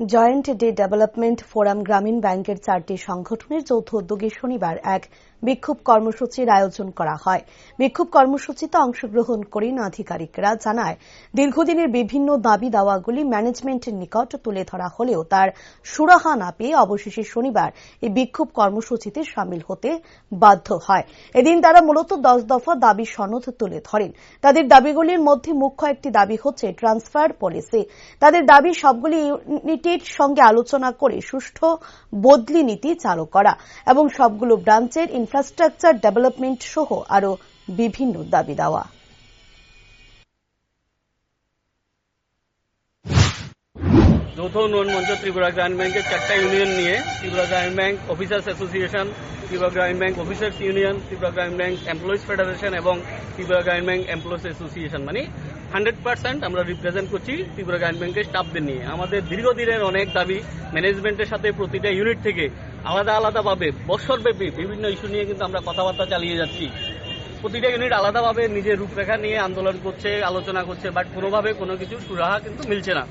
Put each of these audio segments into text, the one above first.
Joint day development forum গ্রামীণ ব্যাংকের চারটি সংগঠনের যৌথ উদ্যোগে শনিবার এক বিক্ষোভ কর্মসূচির আয়োজন করা হয়। বিক্ষোভ কর্মসূচিতে অংশগ্রহণ করেন আধিকারিকরা। জানায়, দীর্ঘদিনের বিভিন্ন দাবি দাওয়াগুলি ম্যানেজমেন্টের নিকট তুলে ধরা হলেও তার সুরাহা না পেয়ে অবশেষে শনিবার এই বিক্ষোভ কর্মসূচিতে সামিল হতে বাধ্য হয়। এদিন তারা মূলত দশ দফা দাবি সনদ তুলে ধরেন। তাদের দাবিগুলির মধ্যে মুখ্য একটি দাবি হচ্ছে ট্রান্সফার পলিসি। তাদের দাবি সবগুলি ইউনিটের সঙ্গে আলোচনা করে সুষ্ঠু বদলি নীতি চালু করা এবং সবগুলো ব্রাঞ্চের ইনফ্রাস্ট্রাকচার ডেভেলপমেন্ট সহ আরও বিভিন্ন দাবি দেওয়া। যৌথ উন্নয়ন মঞ্চ ত্রিপুরা গ্রামীণ ব্যাংকের চারটা ইউনিয়ন নিয়ে Tripura Gramin bank officers association, Tripura Gramin bank officers union, Tripura Gramin bank employees federation এবং Tripura Gramin bank employees association মানে হান্ড্রেড পার্সেন্ট আমরা রিপ্রেজেন্ট করছি ত্রিপুরা গ্রামীণ ব্যাংকের স্টাফদের নিয়ে। আমাদের দীর্ঘদিনের অনেক দাবি ম্যানেজমেন্টের সাথে প্রতিটা ইউনিট থেকে আলাদা আলাদাভাবে, বৎসরব্যাপী বিভিন্ন ইস্যু নিয়ে কিন্তু আমরা কথাবার্তা চালিয়ে যাচ্ছি। প্রতিটা ইউনিট আলাদাভাবে নিজের রূপরেখা নিয়ে আন্দোলন করছে, আলোচনা করছে বাট কোনোভাবে কোনো কিছু সুরাহা কিন্তু মিলছে না।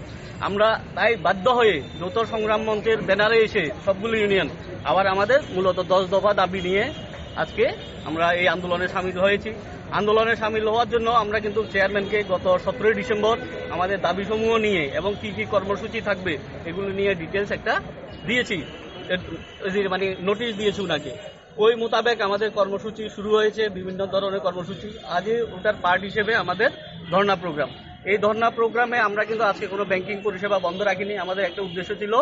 আমরা তাই বাধ্য হয়ে যৌথ সংগ্রাম মঞ্চের ব্যানারে এসে সবগুলো ইউনিয়ন আবার আমাদের মূলত দশ দফা দাবি নিয়ে আজকে আমরা এই আন্দোলনে সামিল হয়েছি। আন্দোলনে সামিল হওয়ার জন্য আমরা কিন্তু চেয়ারম্যানকে গত সতেরোই ডিসেম্বর আমাদের দাবিসমূহ নিয়ে এবং কি কি কর্মসূচি থাকবে এগুলো নিয়ে ডিটেলস একটা দিয়েছি। মানে নোটিশ দিয়েছি ওনাকে ওই মোতাবেক আমাদের কর্মসূচি শুরু হয়েছে, বিভিন্ন ধরনের কর্মসূচি। আজই ওটার পার্ট হিসেবে আমাদের ধর্ণা প্রোগ্রাম এই ধর্ণা প্রোগ্রামে আমরা কিন্তু আজকে কোনো ব্যাংকিং পরিষেবা বন্ধ রাখিনি। আমাদের একটা উদ্দেশ্য ছিল,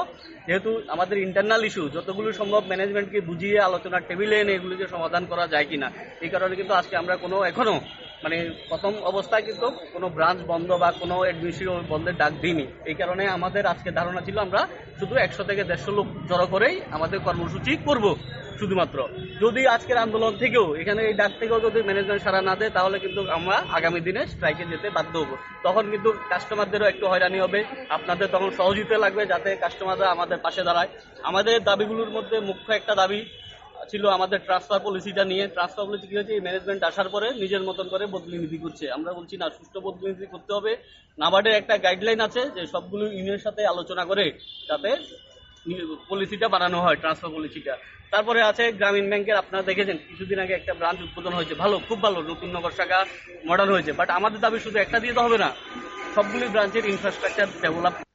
যেহেতু আমাদের ইন্টারনাল ইস্যু যতগুলো সম্ভব ম্যানেজমেন্টকে বুঝিয়ে আলোচনার টেবিলে এনে এগুলিকে সমাধান করা যায় কিনা। এই কারণে কিন্তু আজকে আমরা কোনো এখনও মানে প্রথম অবস্থায় কিন্তু কোনো ব্রাঞ্চ বন্ধ বা কোনো অ্যাডমিনিস্ট্রেটিভ বন্ধের ডাক দিইনি। এই কারণে আমাদের আজকে ধারণা ছিল আমরা শুধু একশো থেকে দেড়শো লোক জড়ো করেই আমাদের কর্মসূচি করব শুধুমাত্র। যদি আজকের আন্দোলন থেকেও এখানে এই ডাক থেকেও যদি ম্যানেজমেন্ট সারা না দেয়, তাহলে কিন্তু আমরা আগামী দিনে স্ট্রাইকে যেতে বাধ্য হব। তখন কিন্তু কাস্টমারদেরও একটু হয়রানি হবে। আপনাদের তখন সহযোগিতা লাগবে যাতে কাস্টমাররা আমাদের পাশে দাঁড়ায়। আমাদের দাবিগুলোর মধ্যে মুখ্য একটা দাবি ছিল আমাদের ট্রান্সফার পলিসিটা নিয়ে। ট্রান্সফার পলিসি কি হচ্ছে ম্যানেজমেন্ট আসার পরে নিজের মতন করে বদলি নীতি করছে। আমরা বলছি, না, সুষ্ঠু বদলি নীতি করতে হবে। নাবার্ডের একটা গাইডলাইন আছে যে সবগুলো ইউনিয়নের সাথে আলোচনা করে যাতে পলিসিটা বানানো হয় ট্রান্সফার পলিসিটা তারপরে আছে গ্রামীণ ব্যাংকের, আপনারা দেখেছেন, কিছুদিন আগে একটা ব্রাঞ্চ উদ্বোধন হয়েছে। ভালো, খুব ভালো নতুন নগর শাখা মডার্ন হয়েছে। বাট আমাদের দাবি শুধু একটা দিয়ে তো হবে না। সবগুলি ব্রাঞ্চের ইনফ্রাস্ট্রাকচার ডেভেলপ